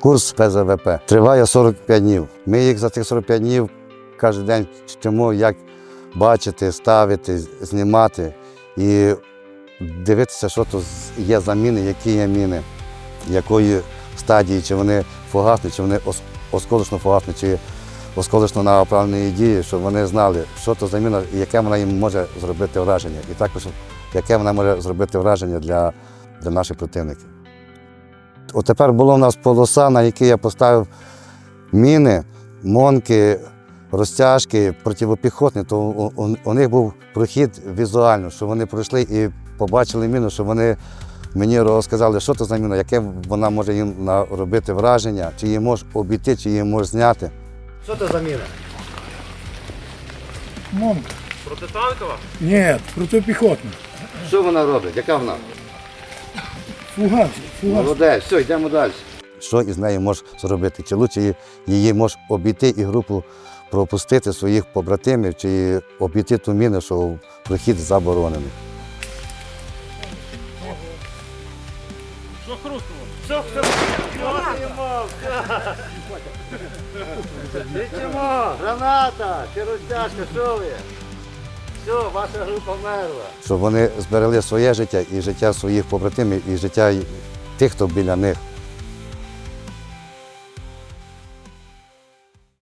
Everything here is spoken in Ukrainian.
Курс ПЗВП триває 45 днів. Ми їх за цих 45 днів кожен день вчимо, як бачити, ставити, знімати і дивитися, що тут є за міни, які є міни, якої стадії, чи вони фугасні, чи вони ос- осколочно-фугасні, чи осколочно направленої дії, щоб вони знали, що то за міна яке вона їм може зробити враження. І також яке вона може зробити враження для, для наших противників. От тепер була в нас полоса, на якій я поставив міни, монки, розтяжки, противопіхотні, то у, у, у них був прохід візуально, що вони пройшли і побачили міну, що вони мені розказали, що це за міна, яке вона може їм робити враження, чи її може обійти, чи її може зняти. Що це за міна? Момка. Протитанкова? Ні, протипіхотна. Що вона робить? Яка вона? Фугас, фугас. Молодець, все, йдемо далі. Що із нею можеш зробити? Чи лучше її- можеш обійти і групу пропустити своїх побратимів, чи обійти ту міну, що прохід заборонений. Що хрустнуло? Граната, чи розтяжка, що ви? Все, ваша група мерла. Щоб вони зберегли своє життя і життя своїх побратимів, і життя тих, хто біля них.